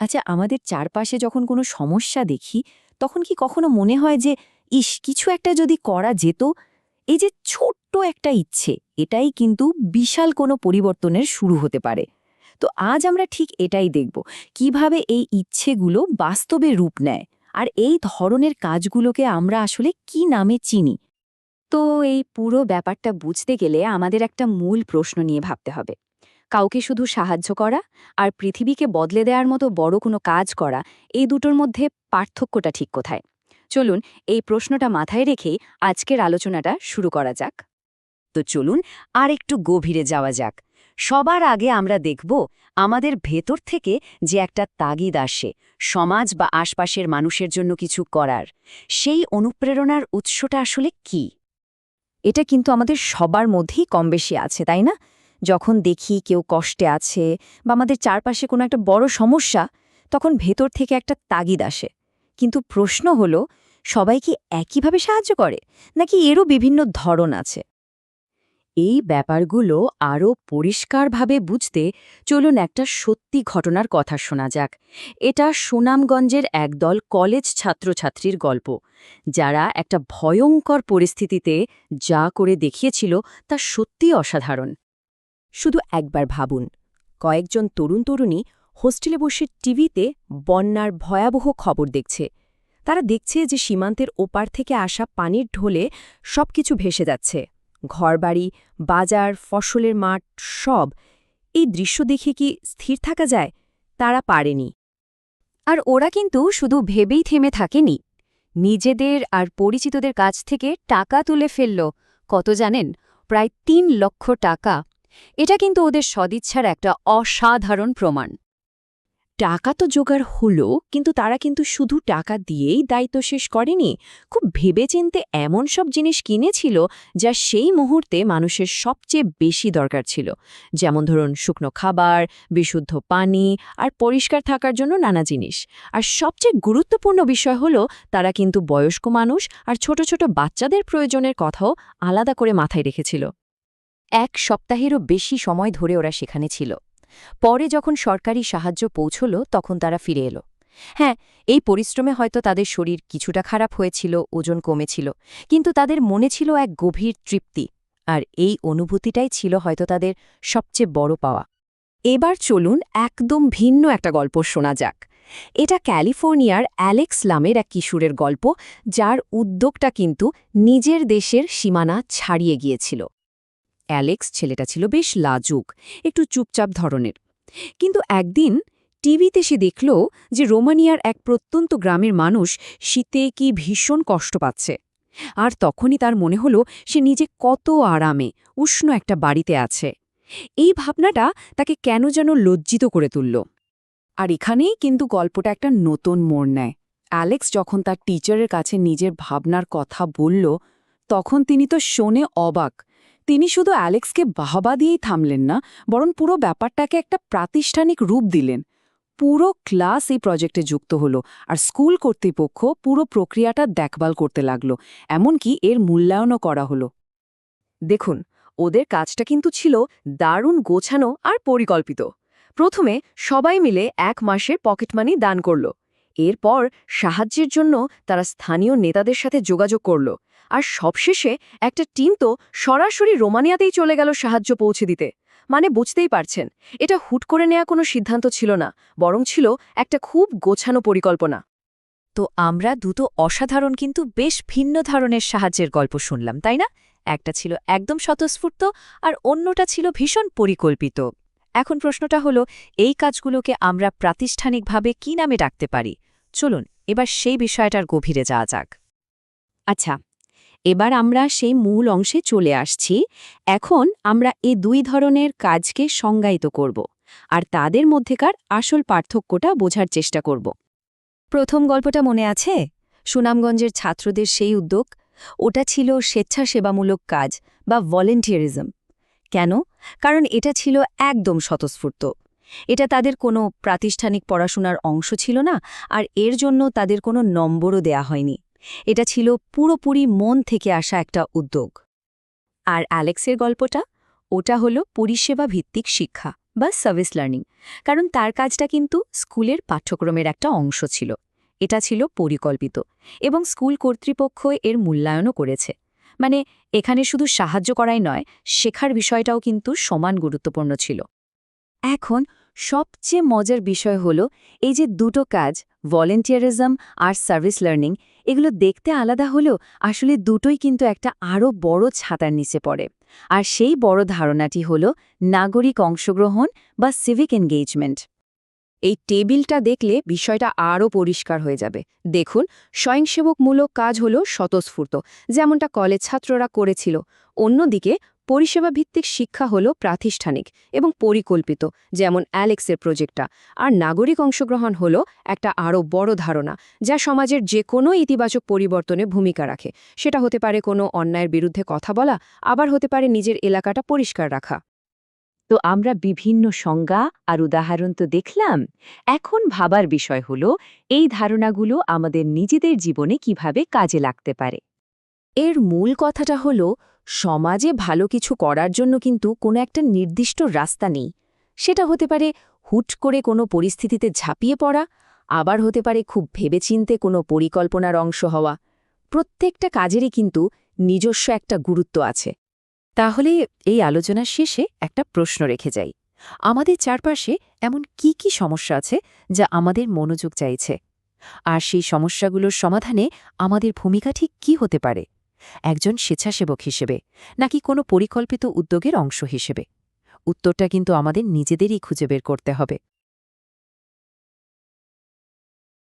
আচ্ছা আমাদের চারপাশে যখন কোনো সমস্যা দেখি, তখন কি কখনো মনে হয় যে, ইস, কিছু একটা যদি করা যেত, এই যে ছোট্ট একটা ইচ্ছে, এটাই কিন্তু বিশাল কোনো পরিবর্তনের শুরু হতে পারে। তো আজ আমরা ঠিক এটাই দেখব। কীভাবে এই ইচ্ছেগুলো বাস্তবে রূপ নেয়? আর এই ধরনের কাজগুলোকে আমরা আসলে কি নামে চিনি? তো এই পুরো ব্যাপারটা বুঝতে গেলে আমাদের একটা মূল প্রশ্ন নিয়ে ভাবতে হবে। কাউকে শুধু সাহায্য করা আর পৃথিবীকে বদলে দেওয়ার মতো বড় কোনো কাজ করা, এই দুটোর মধ্যে পার্থক্যটা ঠিক কোথায়? চলুন এই প্রশ্নটা মাথায় রেখেই আজকের আলোচনাটা শুরু করা যাক। তো চলুন আর একটু গভীরে যাওয়া যাক। সবার আগে আমরা দেখব আমাদের ভেতর থেকে যে একটা তাগিদ আসে, সমাজ বা আশপাশের মানুষের জন্য কিছু করার। সেই অনুপ্রেরণার উৎসটা আসলে কি? এটা কিন্তু আমাদের সবার মধ্যেই কম বেশি আছে, তাই না? যখন দেখি কেউ কষ্টে আছে বা আমাদের চারপাশে কোনো একটা বড় সমস্যা, তখন ভেতর থেকে একটা তাগিদ আসে। কিন্তু প্রশ্ন হল, সবাই কি একইভাবে সাহায্য করে, নাকি এরও বিভিন্ন ধরন আছে? এই ব্যাপারগুলো আরও পরিষ্কারভাবে বুঝতে চলুন একটা সত্যি ঘটনার কথা শোনা যাক। এটা সুনামগঞ্জের একদল কলেজ ছাত্রছাত্রীর গল্প, যারা একটা ভয়ঙ্কর পরিস্থিতিতে যা করে দেখিয়েছিল তা সত্যি অসাধারণ। শুধু একবার ভাবুন। কয়েকজন তরুণ তরুণী হোস্টেলে বসে টিভিতে বন্যার ভয়াবহ খবর দেখছে। তারা দেখছে যে সীমান্তের ওপার থেকে আসা পানির ঢোলে সবকিছু ভেসে যাচ্ছে। ঘরবাড়ি, বাজার, ফসলের মাঠ, সব। এই দৃশ্য দেখে কি স্থির থাকা যায়? তারা পারেনি। আর ওরা কিন্তু শুধু ভেবেই থেমে থাকেনি। নিজেদের আর পরিচিতদের কাছ থেকে টাকা তুলে ফেলল। কত জানেন? প্রায় তিন লক্ষ টাকা। এটা কিন্তু ওদের সদিচ্ছার একটা অসাধারণ প্রমাণ। টাকা তো জোগাড় হলো, কিন্তু তারা কিন্তু শুধু টাকা দিয়েই দায়িত্ব শেষ করেনি। খুব ভেবেচিন্তে এমন সব জিনিস কিনেছিল যা সেই মুহূর্তে মানুষের সবচেয়ে বেশি দরকার ছিল। যেমন ধরুন শুকনো খাবার, বিশুদ্ধ পানি আর পরিষ্কার থাকার জন্য নানা জিনিস। আর সবচেয়ে গুরুত্বপূর্ণ বিষয় হলো তারা কিন্তু বয়স্ক মানুষ আর ছোট ছোট বাচ্চাদের প্রয়োজনের কথাও আলাদা করে মাথায় রেখেছিল। এক সপ্তাহেরও বেশি সময় ধরে ওরা সেখানে ছিল। পরে যখন সরকারি সাহায্য পৌঁছল, তখন তারা ফিরে এলো। হ্যাঁ এই পরিশ্রমে হয়তো তাদের শরীর কিছুটা খারাপ হয়েছিল, ওজন কমেছিল, কিন্তু তাদের মনে ছিল এক গভীর তৃপ্তি, আর এই অনুভূতিটাই ছিল হয়তো তাদের সবচেয়ে বড় পাওয়া। এবার চলুন একদম ভিন্ন একটা গল্প শোনা যাক। এটা ক্যালিফোর্নিয়ার অ্যালেক্স লামের এক কিশোরের গল্প, যার উদ্যোগটা কিন্তু নিজের দেশের সীমানা ছাড়িয়ে গিয়েছিল। অ্যালেক্স ছেলেটা ছিল বেশ লাজুক, একটু চুপচাপ ধরনের। কিন্তু একদিন টিভিতে সে দেখল যে রোমানিয়ার এক প্রত্যন্ত গ্রামের মানুষ শীতে কি ভীষণ কষ্ট পাচ্ছে। আর তখনই তার মনে হল সে নিজে কত আরামে, উষ্ণ একটা বাড়িতে আছে। এই ভাবনাটা তাকে কেন যেন লজ্জিত করে তুলল। আর এখানেই কিন্তু গল্পটা একটা নতুন মোড় নেয়। অ্যালেক্স যখন তার টিচারের কাছে নিজের ভাবনার কথা বলল, তখন তিনি তো শোনে অবাক তিনি শুধু অ্যালেক্সকে বাহবা দিয়েই থামলেন না, বরং পুরো ব্যাপারটাকে একটা প্রাতিষ্ঠানিক রূপ দিলেন। পুরো ক্লাস এই প্রজেক্টে যুক্ত হলো, আর স্কুল কর্তৃপক্ষ পুরো প্রক্রিয়াটা দেখভাল করতে লাগল, এমনকি এর মূল্যায়নও করা হলো। দেখুন, ওদের কাজটা কিন্তু ছিল দারুণ গোছানো আর পরিকল্পিত। প্রথমে সবাই মিলে এক মাসের পকেট মানি দান করল। এরপর সাহায্যের জন্য তারা স্থানীয় নেতাদের সাথে যোগাযোগ করল। আর সবশেষে একটা টিম তো সরাসরি রোমানিয়াতেই চলে গেল সাহায্য পৌঁছে দিতে। মানে বুঝতেই পারছেন, এটা হুট করে নেওয়া কোনো সিদ্ধান্ত ছিল না, বরং ছিল একটা খুব গোছানো পরিকল্পনা। তো আমরা দুটো অসাধারণ কিন্তু বেশ ভিন্ন ধরনের সাহায্যের গল্প শুনলাম, তাই না? একটা ছিল একদম স্বতঃস্ফূর্ত আর অন্যটা ছিল ভীষণ পরিকল্পিত। এখন প্রশ্নটা হলো, এই কাজগুলোকে আমরা প্রাতিষ্ঠানিকভাবে কি নামে ডাকতে পারি? চলুন, এবার সেই বিষয়টার গভীরে যাওয়া যাক। আচ্ছা এবার আমরা সেই মূল অংশে চলে আসছি। এখন আমরা এ দুই ধরনের কাজকে সংজ্ঞায়িত করব আর তাদের মধ্যেকার আসল পার্থক্যটা বোঝার চেষ্টা করব। প্রথম গল্পটা মনে আছে? সুনামগঞ্জের ছাত্রদের সেই উদ্যোগ? ওটা ছিল স্বেচ্ছাসেবামূলক কাজ বা ভলেন্টিয়ারিজম কেন? কারণ এটা ছিল একদম স্বতঃস্ফূর্ত। এটা তাদের কোনো প্রাতিষ্ঠানিক পড়াশোনার অংশ ছিল না, আর এর জন্য তাদের কোনো নম্বরও দেয়া হয়নি। এটা ছিল পুরোপুরি মন থেকে আসা একটা উদ্যোগ। আর অ্যালেক্সের গল্পটা? ওটা হলো পরিষেবা ভিত্তিক শিক্ষা বা সার্ভিস লার্নিং, কারণ তার কাজটা কিন্তু স্কুলের পাঠ্যক্রমের একটা অংশ ছিল। এটা ছিল পরিকল্পিত এবং স্কুল কর্তৃপক্ষ এর মূল্যায়নও করেছে। মানে এখানে শুধু সাহায্য করাই নয়, শেখার বিষয়টাও কিন্তু সমান গুরুত্বপূর্ণ ছিল। এখন সবচেয়ে মজার বিষয় হল, এই যে দুটো কাজ, ভলেন্টিয়ারিজম আর সার্ভিস লার্নিং, এগুলো দেখতে আলাদা হলেও আসলে দুটোই কিন্তু একটা আরও বড় ছাতার নিচে পড়ে। আর সেই বড় ধারণাটি হল, নাগরিক অংশগ্রহণ বা সিভিক এনগেজমেন্ট এই টেবিলটা দেখলে বিষয়টা আরও পরিষ্কার হয়ে যাবে। দেখুন, স্বয়ংসেবকমূলক কাজ হল স্বতঃস্ফূর্ত, যেমনটা কলেজ ছাত্ররা করেছিল। অন্যদিকে পরিষেবা ভিত্তিক শিক্ষা হল প্রাতিষ্ঠানিক এবং পরিকল্পিত, যেমন অ্যালেক্সের প্রজেক্টটা। আর নাগরিক অংশগ্রহণ হল একটা আরও বড় ধারণা, যা সমাজের যে কোনো ইতিবাচক পরিবর্তনে ভূমিকা রাখে। সেটা হতে পারে কোনো অন্যায়ের বিরুদ্ধে কথা বলা, আবার হতে পারে নিজের এলাকাটা পরিষ্কার রাখা। তো আমরা বিভিন্ন সংজ্ঞা আর উদাহরণ তো দেখলাম। এখন ভাবার বিষয় হলো, এই ধারণাগুলো আমাদের নিজেদের জীবনে কীভাবে কাজে লাগতে পারে? এর মূল কথাটা হলো, সমাজে ভালো কিছু করার জন্য কিন্তু কোনো একটা নির্দিষ্ট রাস্তা নেই। সেটা হতে পারে হুট করে কোনো পরিস্থিতিতে ঝাঁপিয়ে পড়া, আবার হতে পারে খুব ভেবেচিন্তে কোনো পরিকল্পনার অংশ হওয়া। প্রত্যেকটা কাজেরই কিন্তু নিজস্ব একটা গুরুত্ব আছে। তাহলে এই আলোচনার শেষে একটা প্রশ্ন রেখে যাই। আমাদের চারপাশে এমন কি কি সমস্যা আছে যা আমাদের মনোযোগ চাইছে? আর সেই সমস্যাগুলোর সমাধানে আমাদের ভূমিকা ঠিক কি হতে পারে? একজন স্বেচ্ছাসেবক হিসেবে নাকি কোনো পরিকল্পিত উদ্যোগের অংশ হিসেবে? উত্তরটা কিন্তু আমাদের নিজেদেরই খুঁজে বের করতে হবে।